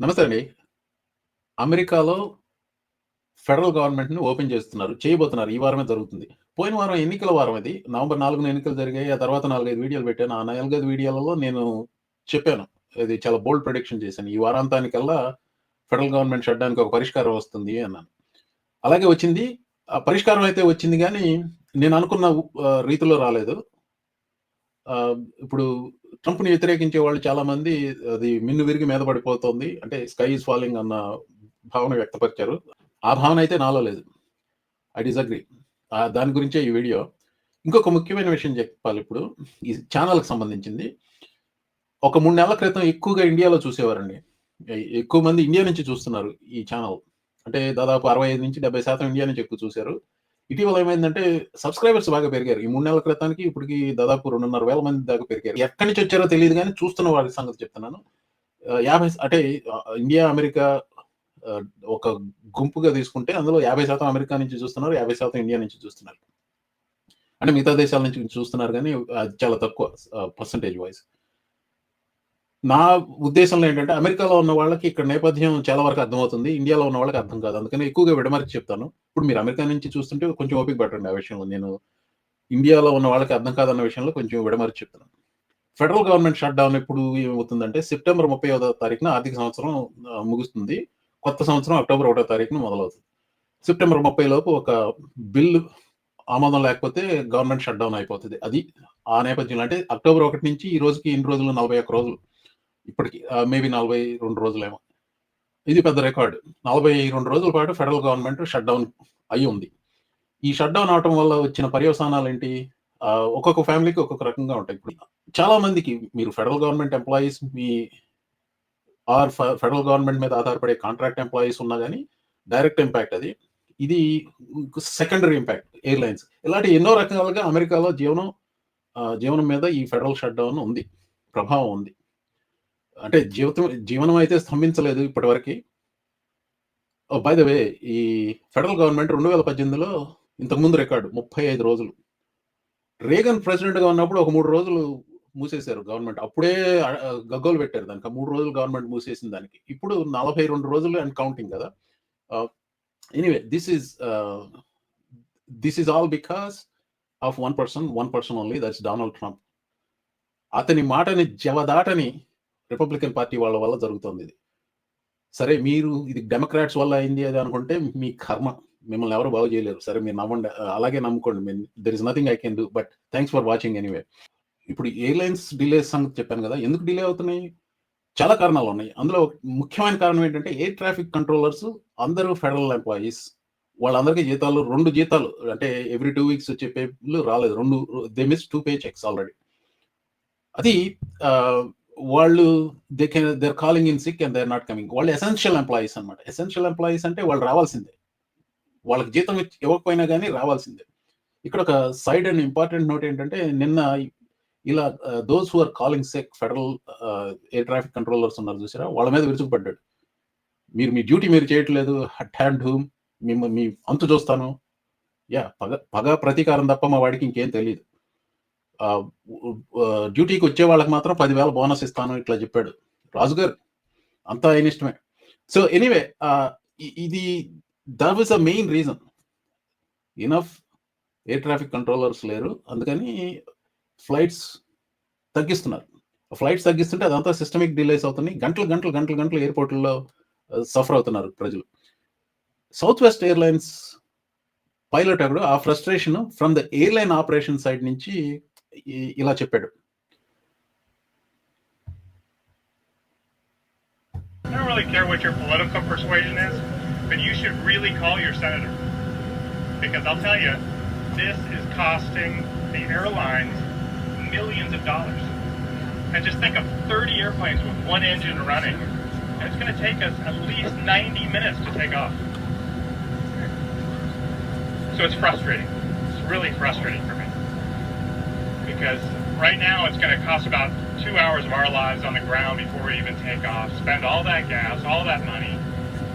నమస్తే అండి. అమెరికాలో ఫెడరల్ గవర్నమెంట్‌ని ఓపెన్ చేస్తున్నారు. చేయబోతున్నారు. ఈ వారమే జరుగుతుంది. పోయిన వారం ఎన్నికల వారం అది నవంబర్ నాలుగున ఎన్నికలు జరిగాయి. ఆ తర్వాత 4, 5 వీడియోలు పెట్టాను. ఆ 4, 5 వీడియోలలో నేను చెప్పాను. ఇది చాలా బోల్డ్ ప్రొడిక్షన్ చేశాను. ఈ వారాంతానికల్లా ఫెడరల్ గవర్నమెంట్ షట్‌డౌన్‌కి ఒక పరిష్కారం వస్తుంది అన్నాను. అలాగే వచ్చింది. ఆ పరిష్కారం అయితే వచ్చింది కానీ నేను అనుకున్న రీతిలో రాలేదు. ఇప్పుడు ట్రంప్‌ని వ్యతిరేకించే వాళ్ళు చాలా మంది అది మిన్ను విరిగి మీద పడిపోతోంది. అంటే స్కై ఈజ్ ఫాలింగ్ అన్న భావన వ్యక్తపరిచారు. ఆ భావన అయితే నాలో లేదు. ఐ డిజగ్రీ దాని గురించే ఈ వీడియో. ఇంకొక ముఖ్యమైన విషయం చెప్పాలి ఇప్పుడు ఈ ఛానల్కి సంబంధించింది. ఒక మూడు నెలల క్రితం ఎక్కువగా ఇండియాలో చూసేవారండి. ఎక్కువ మంది ఇండియా నుంచి చూస్తున్నారు ఈ ఛానల్ అంటే దాదాపు 65-70% ఇండియా నుంచి ఎక్కువ చూసారు. ఇటీవల ఏమైందంటే సబ్‌స్క్రైబర్స్ బాగా పెరిగారు. ఈ మూడు నెలల క్రితానికి ఇప్పటికి దాదాపు రెండున్నర వేల మంది దాకా పెరిగారు. ఎక్కడి నుంచి వచ్చారో తెలియదు కానీ చూస్తున్న వారి సంగతి చెప్తున్నాను. యాభై అంటే ఇండియా, అమెరికా ఒక గుంపుగా తీసుకుంటే అందులో 50% అమెరికా నుంచి చూస్తున్నారు. 50% ఇండియా నుంచి చూస్తున్నారు. అంటే మిగతా దేశాల నుంచి చూస్తున్నారు కానీ అది చాలా తక్కువ పర్సంటేజ్ పర్సెంటేజ్ వైస్. నా ఉద్దేశంలో ఏంటంటే అమెరికాలో ఉన్న వాళ్ళకి ఇక్కడ నేపథ్యం చాలా వరకు అర్థమవుతుంది. ఇండియాలో ఉన్న వాళ్ళకి అర్థం కాదు. అందుకని ఎక్కువగా విడమర్చి చెప్తాను. ఇప్పుడు మీరు అమెరికా నుంచి చూస్తుంటే కొంచెం ఓపిక పట్టండి ఆ విషయంలో. నేను ఇండియాలో ఉన్న వాళ్ళకి అర్థం కాదన్న విషయంలో కొంచెం విడమర్చి చెప్తాను ఫెడరల్ గవర్నమెంట్ షట్ డౌన్ ఎప్పుడు ఏమవుతుందంటే సెప్టెంబర్ 30వ తారీఖున ఆర్థిక సంవత్సరం ముగుస్తుంది. కొత్త సంవత్సరం అక్టోబర్ ఒకటో తారీఖున మొదలవుతుంది. సెప్టెంబర్ 30 లోపు ఒక బిల్లు ఆమోదం లేకపోతే గవర్నమెంట్ షట్‌డౌన్ అయిపోతుంది అది ఆ నేపథ్యంలో అంటే అక్టోబర్ ఒకటి నుంచి ఈ రోజుకి ఎన్ని రోజులు 41 రోజులు. ఇప్పటికి మేబీ నలభై రెండు రోజులేమో. ఇది పెద్ద రికార్డు నలభై రెండు రోజుల పాటు ఫెడరల్ గవర్నమెంట్ షట్‌డౌన్ అయి ఉంది. ఈ షట్‌డౌన్ అవ్వటం వల్ల వచ్చిన పర్యవసానాలు ఏంటి ఒక్కొక్క ఫ్యామిలీకి ఒక్కొక్క రకంగా ఉంటాయి. ఇప్పుడు చాలా మందికి మీరు ఫెడరల్ గవర్నమెంట్ ఎంప్లాయీస్ మీ ఆర్ ఫెడరల్ గవర్నమెంట్ మీద ఆధారపడే కాంట్రాక్ట్ ఎంప్లాయీస్ ఉన్నా కానీ డైరెక్ట్ ఇంపాక్ట్ అది. ఇది సెకండరీ ఇంపాక్ట్ ఎయిర్‌లైన్స్. ఇలాంటి ఎన్నో రకాలుగా అమెరికాలో జీవనం జీవనం మీద ఈ ఫెడరల్ షట్‌డౌన్ ఉంది. ప్రభావం ఉంది. అంటే జీవితం జీవనం అయితే స్తంభించలేదు ఇప్పటివరకి. బై oh, ద వే ఈ ఫెడరల్ గవర్నమెంట్ 2018లో ఇంతకుముందు రికార్డ్ 35 రోజులు. రేగన్ ప్రెసిడెంట్‌గా ఉన్నప్పుడు ఒక మూడు రోజులు మూసేశారు గవర్నమెంట్. అప్పుడే గగ్గోలు పెట్టారు దానికి. మూడు రోజులు గవర్నమెంట్ మూసేసిన దానికి. ఇప్పుడు 42 రోజులు అండ్ కౌంటింగ్ కదా! Anyway this is this is is all because of one person, one person only that's Donald Trump. అతని మాటని జవదాటని రిపబ్లికన్ పార్టీ వాళ్ళ వల్ల జరుగుతుంది ఇది సరే మీరు ఇది డెమోక్రాట్స్ వల్ల అయింది అది అనుకుంటే మీ కర్మ. మిమ్మల్ని ఎవరు బాగు చేయలేరు. సరే మీరు నమ్మండి. అలాగే నమ్ముకోండి. There is nothing I can do. But thanks for watching anyway. ఇప్పుడు ఎయిర్‌లైన్స్ డిలే సంగతి చెప్పాను కదా ఎందుకు డిలే అవుతున్నాయి? చాలా కారణాలు ఉన్నాయి అందులో ముఖ్యమైన కారణం ఏంటంటే ఎయిర్ ట్రాఫిక్ కంట్రోలర్స్ అందరూ ఫెడరల్ ఎంప్లాయీస్. వాళ్ళందరికీ జీతాలు రెండు జీతాలు అంటే ఎవ్రీ టూ వీక్స్ వచ్చే పేలు రాలేదు. రెండు they miss two pay checks already. అది వాళ్ళు they can they're calling in sick and they are not coming. వాళ్ళు ఎసెన్షియల్ ఎంప్లాయీస్ అన్నమాట. ఎసెన్షియల్ ఎంప్లాయీస్ అంటే వాళ్ళు రావాల్సిందే. వాళ్ళకి జీతం ఇవ్వకపోయినా కానీ రావాల్సిందే. ఇక్కడ ఒక సైడ్ అండ్ ఇంపార్టెంట్ నోట్ ఏంటంటే నిన్న ఇలా those who are calling sick federal air traffic controllers ఉన్నారు చూసారా? వాళ్ళ మీద విరుచుకుపడ్డాడు. మీరు మీ డ్యూటీ మీరు చేయట్లేదు. హట్ హ్యాండ్ హూమ్ మిమ్మల్ని మీ అంతు చూస్తాను. యా పగ పగ ప్రతీకారం తప్ప మా వాడికి ఇంకేం తెలియదు డ్యూటీకి వచ్చే వాళ్ళకి మాత్రం పదివేల బోనస్ ఇస్తాను ఇట్లా చెప్పాడు. రాజుగారు అంతా ఆయన ఇష్టమే. సో ఎనీవే ఇది that was a main reason. Enough air traffic controllers లేరు. అందుకని ఫ్లైట్స్ తగ్గిస్తున్నారు. ఫ్లైట్స్ తగ్గిస్తుంటే అదంతా సిస్టమిక్ డిలేస్ అవుతున్నాయి. గంటలు, గంటలు, గంటలు, గంటలు ఎయిర్పోర్ట్లలో సఫర్ అవుతున్నారు ప్రజలు. సౌత్ వెస్ట్ ఎయిర్‌లైన్స్ పైలట్ అప్పుడు ఆ frustration from the airline operation side నుంచి ఇలా చెప్పాడు. I don't really care what your political persuasion is, but you should really call your senator. Because I'll tell you, this is costing the airlines millions of dollars. And just think of 30 airplanes with one engine running. And it's going to take us at least 90 minutes to take off. So it's frustrating. It's really frustrating for me. Because right now it's going to cost about two hours of our lives on the ground before we even take off, spend all that gas, all that money,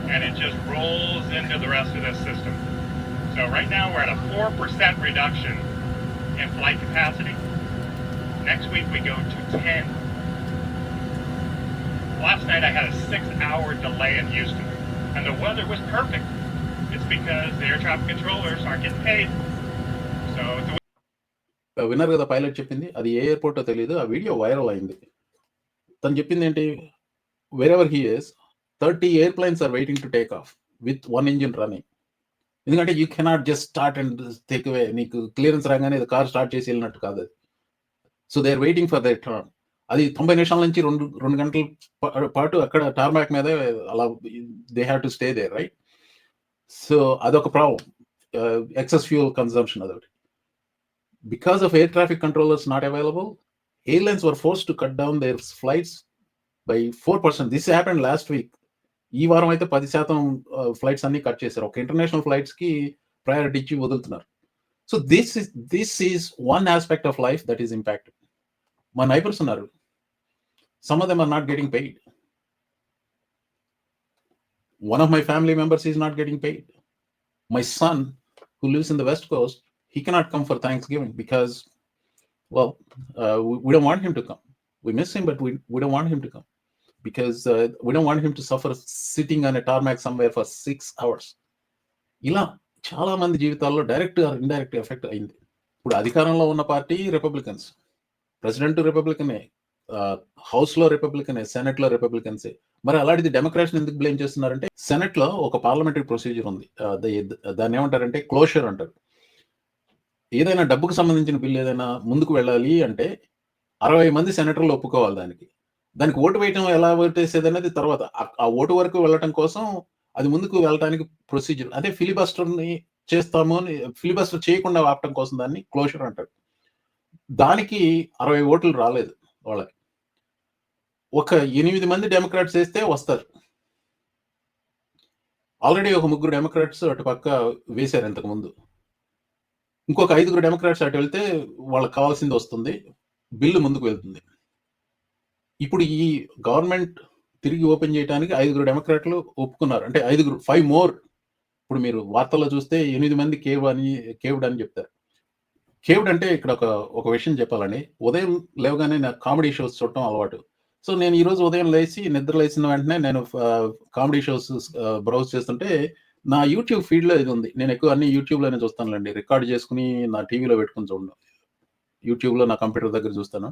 and it just rolls into the rest of this system. So right now we're at a 4% reduction in flight capacity. Next week we go to 10. last night I had a six-hour delay in Houston, and the weather was perfect. It's because the air traffic controllers aren't getting paid. So విన్నారు కదా pilot చెప్పింది. అది ఏ ఎయిర్పోర్టో తెలియదు ఆ video viral అయింది. తను చెప్పింది ఏంటి? Wherever he is thirty airplanes are waiting to take off with one engine running ఎందుకంటే you cannot just start and take away నీకు క్లియరెన్స్ రాగానే కార్ స్టార్ట్ చేసి వెళ్ళినట్టు కాదు అది. So they are waiting for their turn అది తొంభై నిమిషాల నుంచి రెండు రెండు గంటల పాటు అక్కడ టార్మాక్ మీద అలా they have to stay they right so అదొక ప్రాబ్లం ఎక్సెస్ ఫ్యూల్ కన్సంప్షన్ అదొకటి. Because of air traffic controllers not available, airlines were forced to cut down their flights by 4%. This happened last week ఈ వారం అయితే పది శాతం flights అన్ని cut చేశారు. ఒక ఇంటర్నేషనల్ ఫ్లైట్స్కి ప్రయారిటీ ఇచ్చి వదులుతున్నారు. So this is this is one aspect of life that is impacted మా నైబర్స్ ఉన్నారు. Some of them are not getting paid one of my family members is not getting paid my son who lives in the west coast he cannot come for Thanksgiving because, well, uh, we, we don't want him to come. We miss him, but we, we don't want him to come because uh, we don't want him to suffer sitting on a tarmac somewhere for six hours. ఇలా చాలా మంది జీవితాల్లో direct indirect effect అయింది ఇప్పుడు అధికారంలో ఉన్న party Republicans president రిపబ్లికనే హౌస్లో రిపబ్లికనే సెనెట్లో రిపబ్లికన్సే మరి అలాంటిది డెమోక్రాట్స్ ఎందుకు బ్లేమ్ చేస్తున్నారంటే సెనెట్లో ఒక పార్లమెంటరీ ప్రొసీజర్ ఉంది దాన్ని ఏమంటారంటే క్లోషర్ అంటారు ఏదైనా డబ్బుకు సంబంధించిన బిల్లు ఏదైనా ముందుకు వెళ్ళాలి అంటే అరవై మంది సెనేటర్లు ఒప్పుకోవాలి దానికి. దానికి ఓటు వేయటం ఎలా ఓటు వేసేది అనేది తర్వాత ఆ- ఓటు వరకు వెళ్ళటం కోసం అది ముందుకు వెళ్ళటానికి ప్రొసీజర్ అదే ఫిలిబస్టర్ని చేస్తాము అని ఫిలిబస్టర్ చేయకుండా ఆపటం కోసం దాన్ని క్లోజర్ అంటారు. దానికి అరవై ఓట్లు రాలేదు వాళ్ళకి. ఒక ఎనిమిది మంది డెమోక్రాట్స్ వేస్తే వస్తారు. ఆల్రెడీ ఒక ముగ్గురు డెమోక్రాట్స్ అటు పక్క వేశారు ఇంతకు ముందు. ఇంకొక ఐదుగురు డెమోక్రాట్స్ అటు వెళ్తే వాళ్ళకి కావాల్సింది వస్తుంది. బిల్లు ముందుకు వెళ్తుంది. ఇప్పుడు ఈ గవర్నమెంట్ తిరిగి ఓపెన్ చేయడానికి ఐదుగురు డెమోక్రాట్లు ఒప్పుకున్నారు. అంటే ఐదుగురు ఫైవ్ మోర్. ఇప్పుడు మీరు వార్తల్లో చూస్తే ఎనిమిది మంది కేవ్ అని కేవ్డ్ అని చెప్తారు. కేవ్డ్ అంటే ఇక్కడ ఒక ఒక విషయం చెప్పాలండి. ఉదయం లేవగానే నాకు కామెడీ షోస్ చూడటం అలవాటు. సో నేను ఈరోజు ఉదయం లేచి నిద్ర లేచిన వెంటనే నేను కామెడీ షోస్ బ్రౌజ్ చేస్తుంటే నా యూట్యూబ్ ఫీడ్లో ఇది ఉంది. నేను ఎక్కువ అన్ని యూట్యూబ్లోనే చూస్తానులేండి. రికార్డ్ చేసుకుని నా టీవీలో పెట్టుకుని చూడను యూట్యూబ్లో నా కంప్యూటర్ దగ్గర చూస్తాను.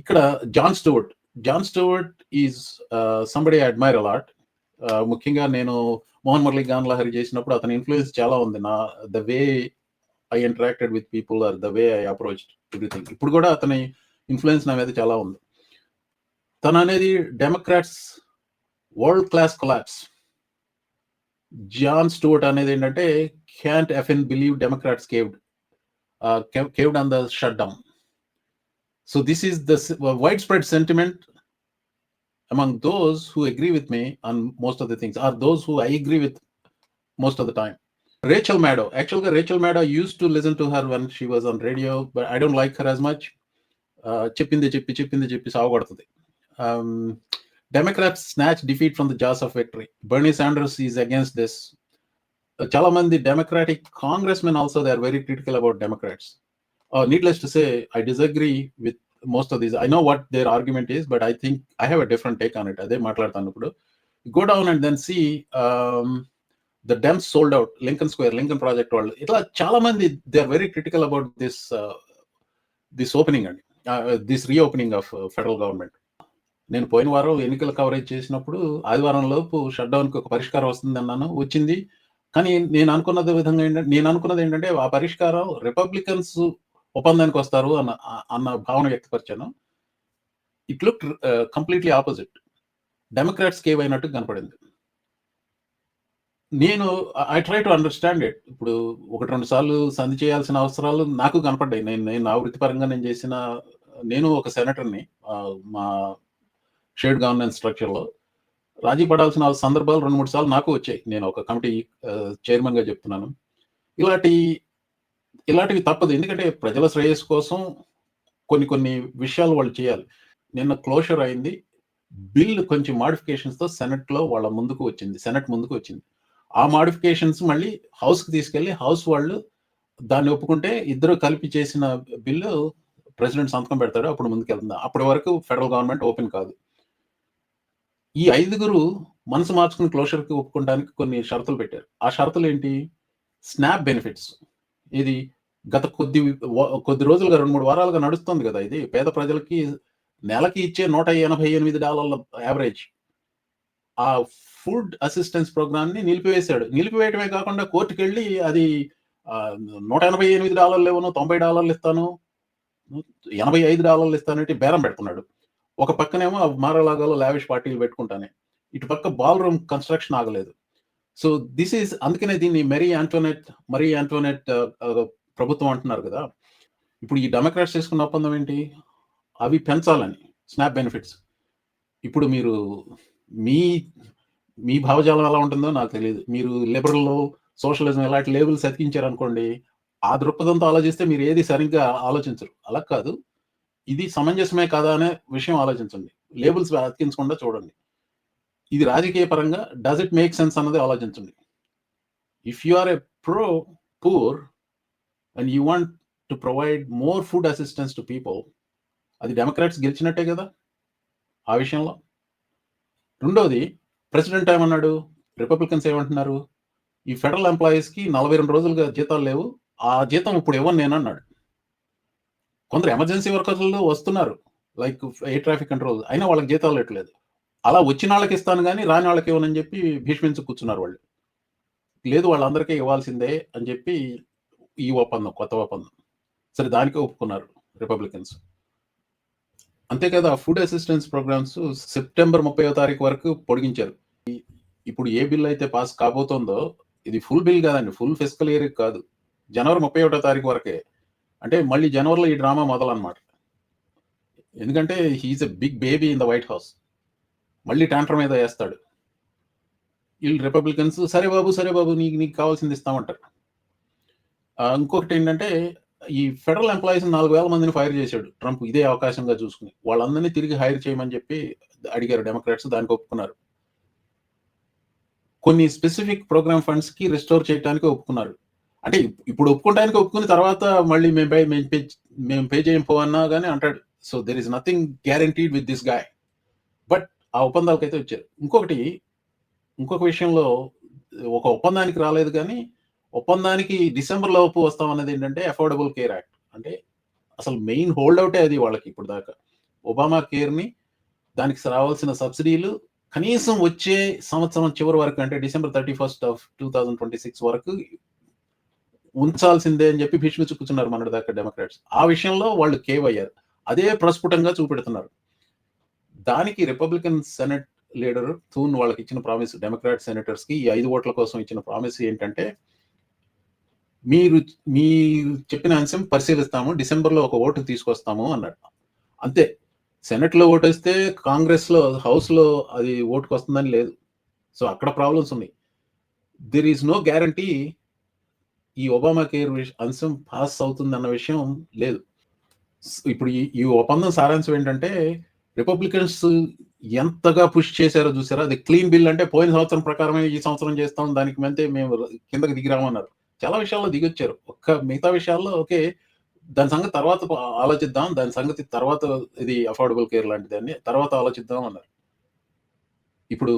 ఇక్కడ Jon Stewart Jon Stewart is somebody admire a lot ముఖ్యంగా నేను మోహన్ మురళీ గాన్ లహరి చేసినప్పుడు అతని ఇన్ఫ్లుయెన్స్ చాలా ఉంది. నా the way I interacted with people or the way I approach everything ఇప్పుడు కూడా అతని ఇన్ఫ్లుయెన్స్ నా మీద చాలా ఉంది. తను అనేది Democrats world class collapse Jon Stewart అనేది ఏంటంటే can't effing believe Democrats caved caved on the shutdown so this is the widespread sentiment among those who agree with me on most of the things are those who I agree with most of the time. Rachel Maddow. Actually, Rachel Maddow used to listen to her when she was on radio, but I don't like her as much. Uh, చెప్పింది చెప్పి చెప్పింది చెప్పి సాగుపడుతుంది um, Democrats snatch defeat from the jaws of victory. Bernie Sanders is against this. Uh, Chalaman, the Democratic congressman, also they are very critical about Democrats. Uh, needless to say, I disagree with most of these. I know what their argument is, but I think I have a different take on it. They Go down and then see um, the Dems sold out Lincoln Square, Lincoln Project. Itla Chalaman, they are very critical about this uh, this opening, uh, this reopening of uh, federal government. నేను పోయిన వారం ఎన్నికల coverage చేసినప్పుడు ఆదివారం లోపు shut down ఒక పరిష్కారం వస్తుంది అన్నాను. వచ్చింది. కానీ నేను అనుకున్నది విధంగా ఏంటంటే నేను అనుకున్నది ఏంటంటే ఆ పరిష్కారం రిపబ్లికన్స్ ఒప్పందానికి వస్తారు అన్న అన్న భావన వ్యక్తపరిచాను. It look completely opposite Democrats cave అయినట్టు కనపడింది. నేను I try to understand it ఇప్పుడు ఒకటి రెండు సార్లు సంధి చేయాల్సిన అవసరాలు నాకు కనపడ్డాయి. నేను నేను నా వృత్తిపరంగా నేను చేసిన నేను ఒక సెనేటర్ని మా షేడ్ గవర్నెన్స్ స్ట్రక్చర్లో. రాజీ పడాల్సిన సందర్భాలు రెండు మూడు సార్లు నాకు వచ్చాయి. నేను ఒక కమిటీ చైర్మన్గా చెప్తున్నాను. ఇలాంటి ఇలాంటివి తప్పదు. ఎందుకంటే ప్రజల శ్రేయస్సు కోసం కొన్ని కొన్ని విషయాలు వాళ్ళు చేయాలి. నిన్న క్లోజర్ అయింది. బిల్ కొంచెం మాడిఫికేషన్స్తో సెనెట్లో వాళ్ళ ముందుకు వచ్చింది. సెనెట్ ముందుకు వచ్చింది. ఆ మాడిఫికేషన్స్ మళ్ళీ హౌస్కి తీసుకెళ్ళి హౌస్ వాళ్ళు దాన్ని ఒప్పుకుంటే ఇద్దరు కలిపి చేసిన బిల్లు ప్రెసిడెంట్ సంతకం పెడతాడు. అప్పుడు ముందుకు వెళ్తుంది అప్పటి వరకు ఫెడరల్ గవర్నమెంట్ ఓపెన్ కాదు. ఈ ఐదుగురు మనసు మార్చుకుని క్లోజర్‌కి ఒప్పుకోవడానికి కొన్ని షరతులు పెట్టారు. ఆ షరతులు ఏంటి స్నాప్ బెనిఫిట్స్. ఇది గత కొద్ది కొద్ది రోజులుగా 2, 3 వారాలుగా నడుస్తుంది కదా ఇది. పేద ప్రజలకి నెలకి ఇచ్చే $188 యావరేజ్. ఆ ఫుడ్ అసిస్టెన్స్ ప్రోగ్రామ్‌ని నిలిపివేశాడు. నిలిపివేయటమే కాకుండా కోర్ట్‌కెళ్ళి అది ఆహ్, $188 లేవను $90 ఇస్తాను. $85 ఇస్తానంటే బేరం పెడుతున్నాడు. ఒక పక్కనేమో మారలాగాలో లావిష్ పార్టీలు పెట్టుకుంటానే. ఇటు పక్క బాల్ రూమ్ కన్‌స్ట్రక్షన్ ఆగలేదు. సో, దిస్ ఈస్ అందుకనే దీన్ని మెరీ ఆంటోనెట్ మరీ ఆంటోనెట్ ప్రభుత్వం అంటున్నారు కదా ఇప్పుడు ఈ డెమోక్రాట్స్ చేసుకున్న ఒప్పందం ఏంటి? అవి పెంచాలని స్నాప్ బెనిఫిట్స్. ఇప్పుడు మీరు మీ మీ భావజాలం ఎలా ఉంటుందో నాకు తెలియదు మీరు లిబరల్, సోషలిజం ఇలాంటి లేబుల్స్ అనుకోండి ఆ దృక్పథంతో ఆలోచిస్తే మీరు ఏది సరిగ్గా ఆలోచించరు. అలా కాదు. ఇది సమంజసమే కాదా అనే విషయం ఆలోచించండి. లేబుల్స్ అతికించకుండా చూడండి. ఇది రాజకీయ పరంగా డస్ ఇట్ మేక్ సెన్స్ అన్నది ఆలోచించండి. If you are a pro poor and you want to provide more food assistance to people అది డెమోక్రాట్స్ గెలిచినట్టే కదా ఆ విషయంలో. రెండోది ప్రెసిడెంట్ ఏమన్నాడు? రిపబ్లికన్స్ ఏమంటున్నారు? ఈ ఫెడరల్ ఎంప్లాయీస్‌కి 42 రోజులుగా జీతాలు లేవు. ఆ జీతం ఇప్పుడు ఇవ్వను నేనన్నాడు. కొందరు ఎమర్జెన్సీ వర్కర్లు వస్తున్నారు. Like air traffic control. అయినా వాళ్ళకి జీతాలు ఇవ్వట్లేదు. అలా వచ్చిన వాళ్ళకి ఇస్తాను కానీ రాని వాళ్ళకి ఇవ్వనని చెప్పి భీష్మించి కూర్చున్నారు వాళ్ళు. లేదు వాళ్ళందరికీ ఇవ్వాల్సిందే అని చెప్పి ఈ ఒప్పందం, కొత్త ఒప్పందం. సరే దానికే ఒప్పుకున్నారు రిపబ్లికన్స్. అంతేకాదు ఆ ఫుడ్ అసిస్టెన్స్ ప్రోగ్రామ్స్ సెప్టెంబర్ 30వ తారీఖు వరకు పొడిగించారు. ఇప్పుడు ఏ బిల్ అయితే పాస్ కాబోతోందో ఇది ఫుల్ బిల్ కాదండి. ఫుల్ ఫిజికల్ ఇయర్ కాదు. జనవరి 31వ తారీఖు వరకే. అంటే మళ్ళీ జనవరిలో ఈ డ్రామా మొదలన్నమాట. ఎందుకంటే he's a big baby in the White House. మళ్ళీ ట్యాంటర్ మీద వేస్తాడు వీళ్ళు రిపబ్లికన్స్ సరే బాబు, సరే బాబు నీకు నీకు కావాల్సింది ఇస్తామంటారు. ఇంకొకటి ఏంటంటే ఈ ఫెడరల్ ఎంప్లాయిస్ని నాలుగు వేల మందిని ఫైర్ చేశాడు ట్రంప్ ఇదే అవకాశంగా చూసుకుని వాళ్ళందరిని తిరిగి హైర్ చేయమని చెప్పి అడిగారు డెమోక్రాట్స్ దానికి ఒప్పుకున్నారు. కొన్ని స్పెసిఫిక్ ప్రోగ్రామ్ ఫండ్స్‌కి రిస్టోర్ చేయటానికి ఒప్పుకున్నారు. అంటే ఇప్పుడు ఇప్పుడు ఒప్పుకోవడానికి ఒప్పుకుని తర్వాత మళ్ళీ మేము పే మేము పే మేము పే చేయం పో కానీ అంటాడు. So, there is nothing guaranteed with this guy. But ఆ ఒప్పందాలకైతే వచ్చారు. ఇంకొకటి ఇంకొక విషయంలో ఒక ఒప్పందానికి రాలేదు కానీ ఒప్పందానికి డిసెంబర్ లోపు వస్తామన్నది ఏంటంటే అఫోర్డబుల్ కేర్ యాక్ట్. అంటే అసలు మెయిన్ హోల్డ్ అవుటే అది వాళ్ళకి ఇప్పుడు దాకా. ఒబామా కేర్‌ని దానికి రావాల్సిన సబ్సిడీలు కనీసం వచ్చే సంవత్సరం చివరి వరకు అంటే డిసెంబర్ 31 ఆఫ్ 2026 వరకు ఉంచాల్సిందే అని చెప్పి భీష్మించి కూర్చున్నారు దాకా డెమోక్రాట్స్. ఆ విషయంలో వాళ్ళు కేవ్ అయ్యారు. అదే ప్రస్ఫుటంగా చూపెడుతున్నారు. దానికి రిపబ్లికన్ సెనెట్ లీడర్ థూన్ వాళ్ళకి ఇచ్చిన ప్రామిస్ డెమోక్రాట్ సెనేటర్స్‌కి ఈ ఐదు ఓట్ల కోసం ఇచ్చిన ప్రామిస్ ఏంటంటే మీరు మీరు చెప్పిన అంశం పరిశీలిస్తాము. డిసెంబర్‌లో ఒక ఓటు తీసుకొస్తాము అన్నాడు. అంతే. సెనెట్‌లో ఓటేస్తే కాంగ్రెస్‌లో హౌస్‌లో అది ఓటుకొస్తుందని లేదు. సో, అక్కడ ప్రాబ్లమ్స్ ఉన్నాయి. దిర్ ఈస్ నో గ్యారంటీ ఈ ఒబామా కేర్ అంశం పాస్ అవుతుంది అన్న విషయం లేదు. ఇప్పుడు ఈ ఈ ఒప్పందం సారాంశం ఏంటంటే రిపబ్లికన్స్ ఎంతగా పుష్ చేశారో చూసారా? అది క్లీన్ బిల్ అంటే పోయిన సంవత్సరం ప్రకారమే ఈ సంవత్సరం చేస్తాం. దానికి మెంతే మేము కిందకి దిగిరామన్నారు. చాలా విషయాల్లో దిగొచ్చారు. ఒక్క మిగతా విషయాల్లో ఓకే. దాని సంగతి తర్వాత ఆలోచిద్దాం. దాని సంగతి తర్వాత ఇది అఫోర్డబుల్ కేర్ లాంటిదని తర్వాత ఆలోచిద్దాం అన్నారు. ఇప్పుడు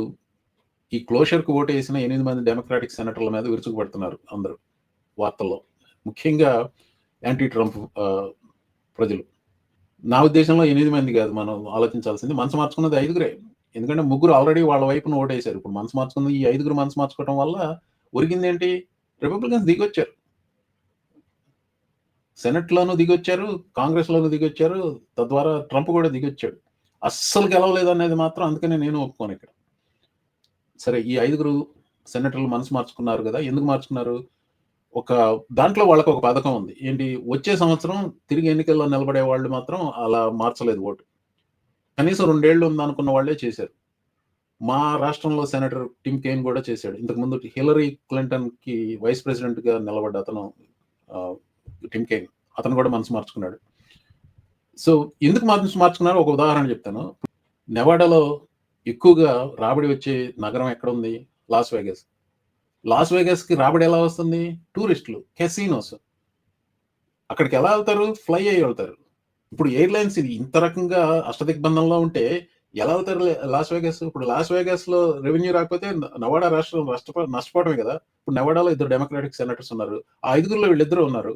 ఈ క్లోషర్కు ఓటు వేసిన ఎనిమిది మంది డెమోక్రాటిక్ సెనేటర్ల మీద విరుచుకుపడుతున్నారు అందరూ వార్తల్లో. ముఖ్యంగా యాంటీ ట్రంప్ ప్రజలు. నా ఉద్దేశంలో ఎనిమిది మంది కాదు మనం ఆలోచించాల్సింది. మనసు మార్చుకున్నది ఐదుగురే. ఎందుకంటే ముగ్గురు ఆల్రెడీ వాళ్ళ వైపున ఓటేశారు. ఇప్పుడు మనసు మార్చుకున్న ఈ ఐదుగురు మనసు మార్చుకోవడం వల్ల ఒరిగిందేంటి? రిపబ్లికన్స్ దిగొచ్చారు. సెనెట్‌లోనూ దిగొచ్చారు. కాంగ్రెస్‌లోనూ దిగొచ్చారు. తద్వారా ట్రంప్ కూడా దిగొచ్చాడు. అస్సలు గెలవలేదనేది మాత్రం అందుకనే నేను ఒప్పుకోను ఇక్కడ. సరే ఈ ఐదుగురు సెనేటర్లు మనసు మార్చుకున్నారు కదా ఎందుకు మార్చుకున్నారు? ఒక దాంట్లో వాళ్ళకు ఒక పథకం ఉంది. ఏంటి? వచ్చే సంవత్సరం తిరిగి ఎన్నికల్లో నిలబడే వాళ్ళు మాత్రం అలా మార్చలేదు ఓటు. కనీసం రెండేళ్ళు ఉందనుకున్న వాళ్ళే చేశారు. మా రాష్ట్రంలో సెనేటర్ టిమ్ కేన్ కూడా చేశాడు. ఇంతకుముందు హిలరీ క్లింటన్‌కి వైస్ ప్రెసిడెంట్‌గా నిలబడ్డ అతను టిమ్ కేన్. అతను కూడా మనసు మార్చుకున్నాడు. సో, ఎందుకు మనసు మార్చుకున్నారో ఒక ఉదాహరణ చెప్తాను. నెవాడాలో ఎక్కువగా రాబడి వచ్చే నగరం ఎక్కడ ఉంది లాస్ వేగస్. లాస్ వేగస్‌కి రాబడి ఎలా వస్తుంది? టూరిస్టులు, కెసినోస్. అక్కడికి ఎలా వెళ్తారు? ఫ్లై అయ్యి వెళ్తారు. ఇప్పుడు ఎయిర్‌లైన్స్ ఇది ఇంత రకంగా అష్టదిగ్బంధంలో ఉంటే ఎలా అవుతారు లే- లాస్ వేగస్ ఇప్పుడు లాస్ వేగస్లో రెవెన్యూ రాకపోతే నవాడా రాష్ట్రం నష్టపో నష్టపోవడమే కదా ఇప్పుడు నవాడాలో ఇద్దరు డెమోక్రాటిక్ సెనేటర్స్ ఉన్నారు ఆ ఐదుగురులో వీళ్ళిద్దరు ఉన్నారు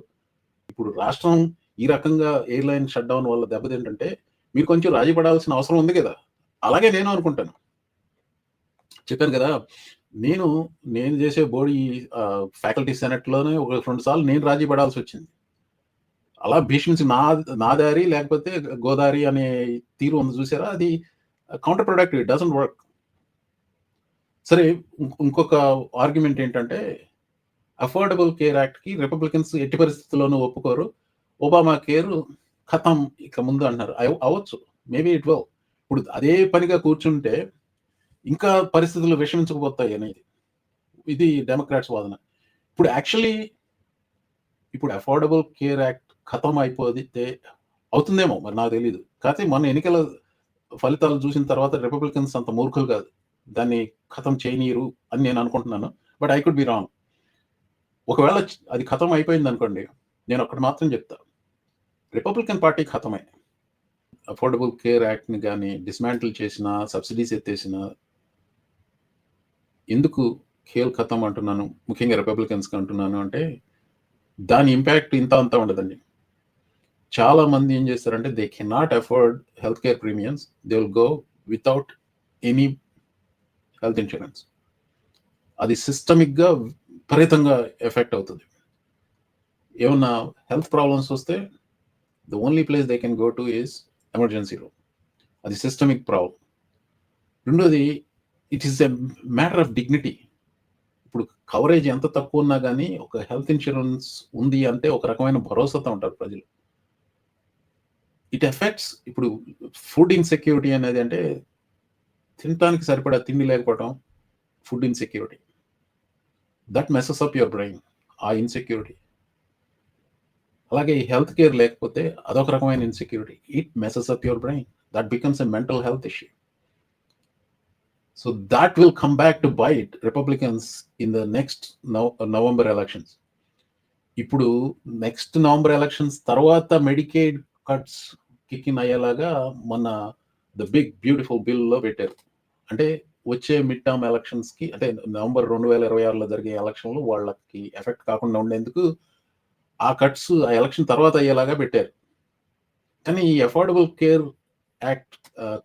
ఇప్పుడు రాష్ట్రం ఈ రకంగా ఎయిర్లైన్ షట్ డౌన్ వల్ల దెబ్బతింటే మీరు కొంచెం రాజీ పడాల్సిన అవసరం ఉంది కదా అలాగే నేను అనుకుంటాను చెప్పాను కదా నేను నేను చేసే బోడీ ఫ్యాకల్టీ సెనెట్లోనే ఒక రెండు సార్లు నేను రాజీ పడాల్సి వచ్చింది. అలా భీష్మించి నా నా దారి లేకపోతే గోదారి అనే తీరు ఉంది చూసారా? అది counter product it doesn't work సరే ఇంకొక ఆర్గ్యుమెంట్ ఏంటంటే అఫోర్డబుల్ కేర్ యాక్ట్కి రిపబ్లికన్స్ ఎట్టి పరిస్థితుల్లోనూ ఒప్పుకోరు. ఒబామా కేర్ ఖతం ఇక ముందు అంటున్నారు. అవ్వచ్చు మేబీ ఇట్ విల్ ఇప్పుడు అదే పనిగా కూర్చుంటే ఇంకా పరిస్థితులు విషమించకపోతాయి అనేది. ఇది డెమోక్రాట్స్ వాదన. ఇప్పుడు యాక్చువల్లీ ఇప్పుడు అఫోర్డబుల్ కేర్ యాక్ట్ ఖతం అయిపోతే అవుతుందేమో మరి నాకు తెలియదు కాకపోతే మొన్న ఎన్నికల ఫలితాలు చూసిన తర్వాత రిపబ్లికన్స్ అంత మూర్ఖులు కాదు. దాన్ని ఖతం చేయనీయరు అని నేను అనుకుంటున్నాను. But I could be wrong ఒకవేళ అది ఖతం అయిపోయింది అనుకోండి నేను ఒకటి మాత్రం చెప్తా. రిపబ్లికన్ పార్టీ ఖతమే. అఫోర్డబుల్ కేర్ యాక్ట్ని కానీ డిస్మాంటిల్ చేసిన సబ్సిడీస్ ఎత్తేసిన ఎందుకు ఖేల్ ఖతం అంటున్నాను ముఖ్యంగా రిపబ్లికన్స్కి అంటున్నాను అంటే దాని ఇంపాక్ట్ ఇంత అంతా ఉండదండి. చాలా మంది ఏం చేస్తారంటే they cannot afford health care premiums they will go without any health insurance అది సిస్టమిక్గా విపరీతంగా ఎఫెక్ట్ అవుతుంది. ఏమన్నా హెల్త్ ప్రాబ్లమ్స్ వస్తే the only place they can go to is emergency room అది సిస్టమిక్ ప్రాబ్లం రెండోది it is a matter of dignity ఇప్పుడు coverage ఎంత తక్కువ ఉన్నా కానీ ఒక హెల్త్ ఇన్సూరెన్స్ ఉంది అంటే ఒక రకమైన భరోసాతో ఉంటారు ప్రజలు. ఇట్ ఎఫెక్ట్స్ ఇప్పుడు ఫుడ్ ఇన్సెక్యూరిటీ అనేది అంటే తినటానికి సరిపడా తిండి లేకపోవడం food insecurity that messes up your brain ఆ ఇన్సెక్యూరిటీ అలాగే ఈ హెల్త్ కేర్ లేకపోతే అదొక రకమైన insecurity it messes up your brain that becomes a mental health issue so that will back to to bite Republicans in the next November elections ఇప్పుడు next November elections తర్వాత Medicaid cuts kick in అయ్యేలాగా మొన్న the big beautiful బిల్లో పెట్టారు. అంటే వచ్చే mid term ఎలక్షన్స్కి అంటే నవంబర్ రెండు వేల ఇరవై ఆరులో జరిగే ఎలక్షన్లు వాళ్ళకి ఎఫెక్ట్ కాకుండా ఉండేందుకు ఆ కట్స్ ఆ ఎలక్షన్ తర్వాత అయ్యేలాగా పెట్టారు. కానీ ఈ అఫోర్డబుల్ కేర్ యాక్ట్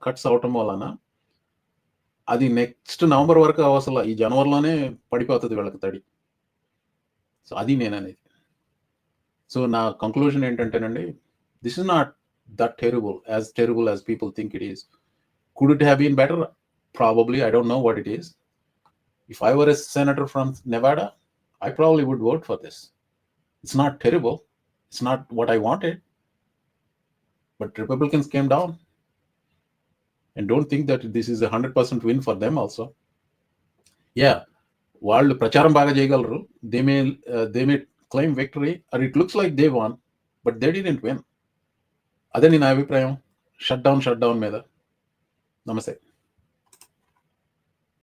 కట్స్ అవటం వలన అది నెక్స్ట్ నవంబర్ వరకు అవసరం ఈ జనవరిలోనే పడిపోతుంది వీళ్ళకి తడి. సో అది నేను అనేది. సో నా కంక్లూజన్ ఏంటంటేనండి this is not that terrible as terrible as people think it is could it have been better probably I don't know what it is if I were a senator from Nevada I probably would vote for this it's not terrible. It's not what I wanted but Republicans came down and don't think that this is a 100% win for them also. Yeah, వాళ్ళు ప్రచారం బాగా చేయగలరు. They may they may claim victory or it looks like they won but they didn't win అదే నేను అభిప్రాయం? Shut down shut down మీద. నమస్తే.